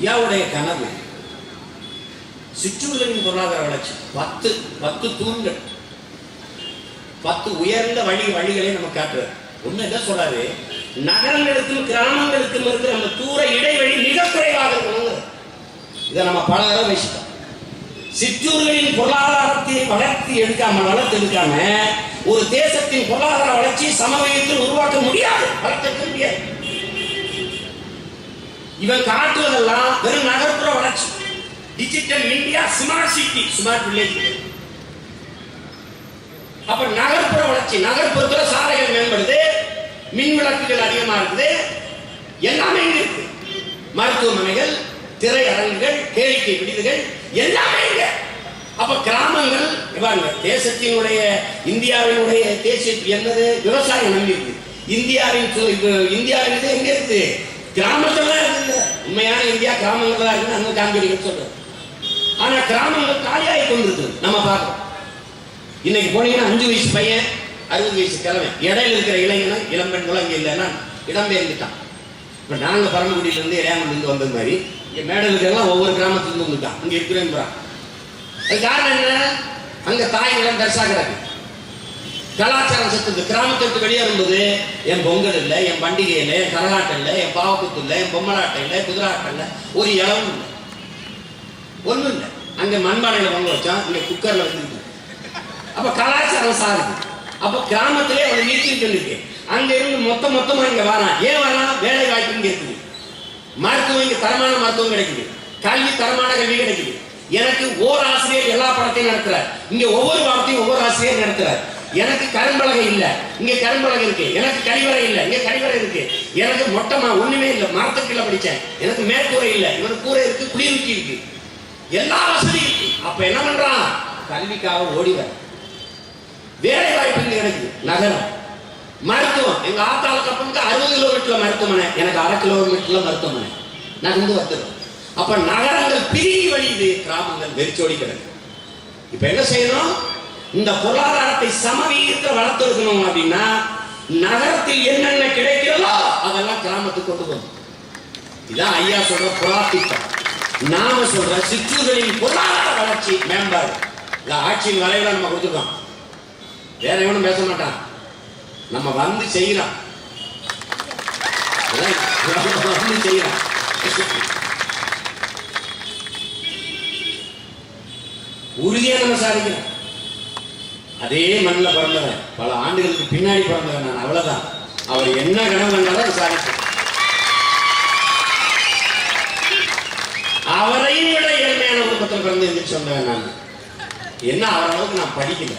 ஐயாவுடைய கனவு. சிற்றூர்களின் பொருளாதார வளர்ச்சி. பத்து பத்து தூண்கள். பத்து உயர்ந்த வழி வழிகளை நம்ம காட்டுறாரு. ஒண்ணு என்ன சொல்றாரு? நகரங்களுக்கும் கிராமங்களுக்கும் இருக்கிற நம்ம தூர இடைவெளி மிக குறைவாக இருக்கணும் இதை நம்ம பல தடவை பேசிட்டோம். சிற்றூர்களின் பொருளாதாரத்தை வளர்த்தி எடுக்காம வளர்த்து எடுக்காம ஒரு தேசத்தின் பொருளாதார வளர்ச்சி சமவயத்தில் உருவாக்க முடியாது. வளர்த்துக்க முடியாது இவன் காட்டுவதெல்லாம் வெறும் நகர்ப்புற வளர்ச்சி. Digital India smart city smart village அப்ப நகர்ப்புற வளர்ச்சி நகர்ப்புறத்துல சாலைகள் மேம்படுது மின் விளக்குகள் அதிகமா இருக்குது எல்லாமே இங்க இருக்கு. மருத்துவமனைகள் திரையரங்குகள் கேளிக்கை விடுதிகள் எல்லாமே இங்க. அப்ப கிராமங்கள் இவாங்க தேசத்தினுடைய இந்தியாவினுடைய தேசிய என்னது? விவசாயம் நம்பி இருக்கு இந்தியாவின் இந்தியாவின் இது எங்க இருக்கு? கிராமத்துல தான் உண்மையான இந்தியா கிராமங்கள் தான் இருக்குன்னு அங்க காண்பிடிக்க சொல்றேன் ஆனா கிராமங்கள் காலியாகி கொண்டிருக்கு. நம்ம பார்க்கணும். இன்னைக்கு போனீங்கன்னா அஞ்சு வயசு பையன் அறுபது வயசு கிழமை இடையில இருக்கிற இளைஞனும் இளம்பெண்களும் அங்கே இல்லைன்னா இடம்பெயர்ந்துட்டான். இப்போ நாங்கள் பரமக்குடியிலேருந்து இளையாமலேருந்து வந்தது மாதிரி இங்கே மேடல் ஒவ்வொரு கிராமத்துலேருந்து வந்துட்டான். இங்கே இருக்கிறேன் அது காரணம் என்ன? அங்கே தாய் நிலம் தரிசா கிடக்கு. கலாச்சாரம் சத்து கிராமத்தை விட்டு வெளியே வரும்போது என் பொங்கல் இல்லை என் பண்டிகை இல்லை என் கரகாட்டம் இல்லை என் பாவக்குத்து இல்லை என் பொம்மலாட்டம் இல்லை குதிராட்டம் இல்லை ஒரு இளவும் இல்லை. ஒன்றும் இல்லை. அங்கே மண்பானையில் பொங்கல் வச்சோம் இங்கே குக்கரில் வந்துருக்கு அப்போ கலாச்சாரம் சாருது. அப்போ கிராமத்திலே அவன் நீச்சல் சொல்லியிருக்கு அங்கே இருந்து மொத்த மொத்தமாக இங்கே வரான். ஏன் வரான்? வேலை வாய்ப்பு இங்க இருக்குது. மருத்துவம் இங்கே தரமான மருத்துவம் கிடைக்குது. கல்வி தரமான கல்வி கிடைக்குது. எனக்கு ஓர் ஆசிரியர் எல்லா படத்தையும் நடத்துறார். இங்க ஒவ்வொரு பாடத்தையும் ஒவ்வொரு ஆசிரியர் நடத்துறார். எனக்கு கரும்பலகை இல்லை. இங்க கரும்பலகை இருக்கு. எனக்கு கழிவறை இல்லை. இங்க கழிவறை இருக்கு. எனக்கு மொட்டமா ஒண்ணுமே இல்லை. மரத்துக்குள்ள படிச்சேன். எனக்கு மேற்கூரை இல்லை. இவர் கூரை இருக்கு குளிர்ச்சி இருக்கு. எல்லா வசதியும் இருக்கு. அப்ப என்ன பண்றான்? கல்விக்காக ஓடி வர வேலை வாய்ப்பு இங்க நகரம். மருத்துவம். எங்க ஆத்தால கப்பனுக்கு அறுபது கிலோமீட்டர்ல மருத்துவமனை. எனக்கு அரை கிலோமீட்டர்ல மருத்துவமனை. நகர்ந்து வந்துடும் அப்ப நகரங்கள் பிரிஞ்சு வழியுது. கிராமங்கள் வெறிச்சோடி கிடக்கு. இப்ப என்ன செய்யணும்? இந்த பொருளாதாரத்தை சமவீகத்தில் வளர்த்துருக்கணும் அப்படின்னா நகரத்தில் என்னென்ன கிடைக்கிறதோ அதெல்லாம் கிராமத்துக்கு கொண்டு போகணும். இதான் ஐயா சொல்ற புறாத்திட்டம் நாம சொல்ற சிற்றூர்களின் பொருளாதார வளர்ச்சி மேம்பாடு. இந்த ஆட்சியின் வரையில நம்ம கொடுத்துருக்கோம். வேற எவனும் பேச மாட்டான். நம்ம வந்து செய்யறோம் வந்து செய்யறோம் உறுதியா நம்ம சாதிக்கிறோம். அதே மண்ணில் பிறந்தவன். பல ஆண்டுகளுக்கு பின்னாடி பிறந்தவன் நான். அவ்வளவுதான். அவர் என்ன கனவு கண்டாலும் அதை அவரையும் விட ஏழ்மையான குடும்பத்தில் பிறந்து எந்திரிச்சு வந்தவன் நான். என்ன அவர் அளவுக்கு நான் படிக்கல.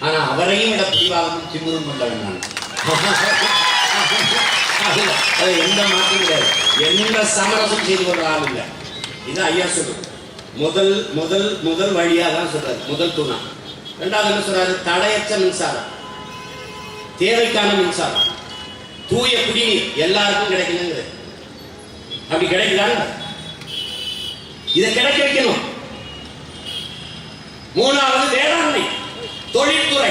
ஆனா அவரையும் விட பிடிவாதமும் திமிரும் கொண்டவன் நான். அது எந்த மாற்றம் கிடையாது. எந்த சமரசம் செய்து கொண்ட ஆள் இல்லை. இது ஐயா சொல்றது. முதல் முதல் முதல் வழியாக தான் சொல்றாரு. முதல் தூணா. ரெண்டாவது என்ன சொல்றாரு? தடையற்ற மின்சாரம். தேவைக்கான மின்சாரம். தூய குடிநீர் எல்லாருக்கும் கிடைக்கணுங்கிறது. அப்படி கிடைக்குதாங்க இதை கிடைக்க வைக்கணும். மூணாவது வேளாண்மை தொழில்துறை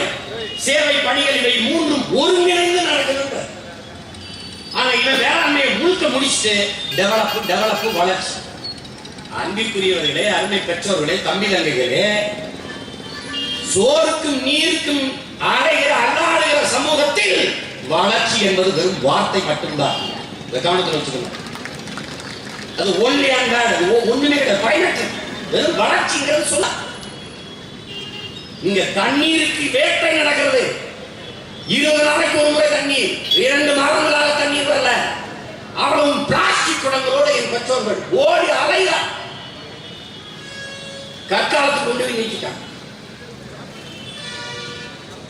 சேவை பணிகள் இவை மூன்றும் ஒருங்கிணைந்து நடக்கணும் ஆனா இவன் வேளாண்மையை முழுக்க முடிச்சுட்டு டெவலப் டெவலப் வளர்ச்சி. அன்பிற்குரியவர்களே அருமை பெற்றோர்களே தம்பி தங்கைகளே சோருக்கும் நீருக்கும் அடைகிற அல்லாடுகிற சமூகத்தில் வளர்ச்சி என்பது வெறும் வார்த்தை மட்டும்தான். கவனத்தில் வச்சுக்கணும். அது ஒன்லி அண்டாடு ஒண்ணுமே கிடையாது வெறும் வளர்ச்சிங்கிறது சொல்ல. இங்க தண்ணீருக்கு வேட்டை நடக்கிறது. இருபது நாளைக்கு ஒரு முறை தண்ணீர் இரண்டு மாதங்களாக தண்ணீர் வரல. அவளும் பிளாஸ்டிக் குடங்களோட என் பெற்றோர்கள் ஓடி அலையா கற்காலத்துக்கு கொண்டு போய் நீக்கிட்டான்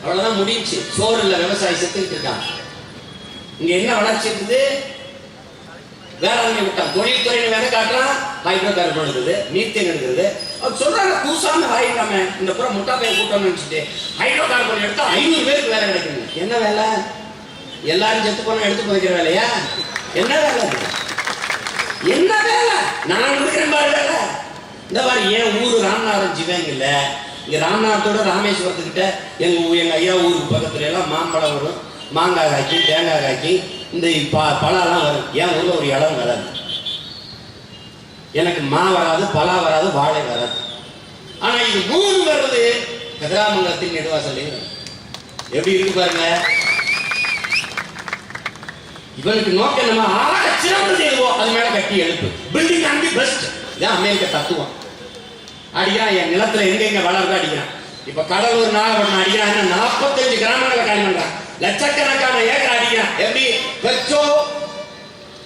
அவ்வளவுதான் முடிஞ்சு. சோறு இல்ல விவசாயி செத்துக்கிட்டு இருக்கான் இங்க என்ன வளர்ச்சி இருக்குது? வேளாண்மை விட்டான் தொழில்துறையில வேலை காட்டுறான் ஹைட்ரோ கார்பன் இருக்குது மீத்தேன் இருக்குது அவர் சொல்றாங்க கூசாம வாயிடாம இந்த புற முட்டா பையன் கூட்டம்னு நினைச்சிட்டு ஹைட்ரோ கார்பன் எடுத்தா ஐநூறு பேருக்கு வேலை கிடைக்குங்க. என்ன வேலை? எல்லாரும் செத்து போனா எடுத்து போய்க்கிற வேலையா? என்ன வேலை? என்ன வேலை? நான் இருக்கிறேன் பாரு வேலை. இந்த மாதிரி என் ஊர் ராமநாதன் ஜிவங்க இங்கே ராமநாதத்தோட ராமேஸ்வரத்துக்கிட்ட எங்கள் எங்கள் ஐயா ஊருக்கு பக்கத்துல எல்லாம் மாம்பழம் வரும் மாங்காய் காய்க்கும் தேங்காய் காய்க்கும். இந்த ப பழம்லாம் வரும். என் ஊரில் ஒரு இடம் வராது? எனக்கு மா வராது பலா வராது வாழை வராது. ஆனால் இது மூணு வருது கதிராமங்கலத்தின் நெடுவாசல்லையும் எப்படி இருக்கு பாருங்க? இவனுக்கு நோக்கம் நம்ம ஆக சிறப்பு செய்வோம். அது மேல கட்டி எழுப்பு. பில்டிங் அண்ட் பெஸ்ட் இதான் அமெரிக்க தத்துவம். அடிக்கிறான் என் நிலத்துல எங்க எங்க வளர்ந்து அடிக்கிறான். இப்ப கடலூர் நாகப்பட்டினம் அடிக்கிறான் இன்னும் நாற்பத்தஞ்சு கிராமங்களை காலி பண்றான். லட்சக்கணக்கான ஏக்கர் அடிக்கிறான். எப்படி? பெட்ரோ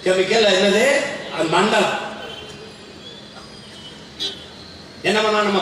கெமிக்கல் என்னது? அது மண்டலம். என்ன பண்ணா நம்ம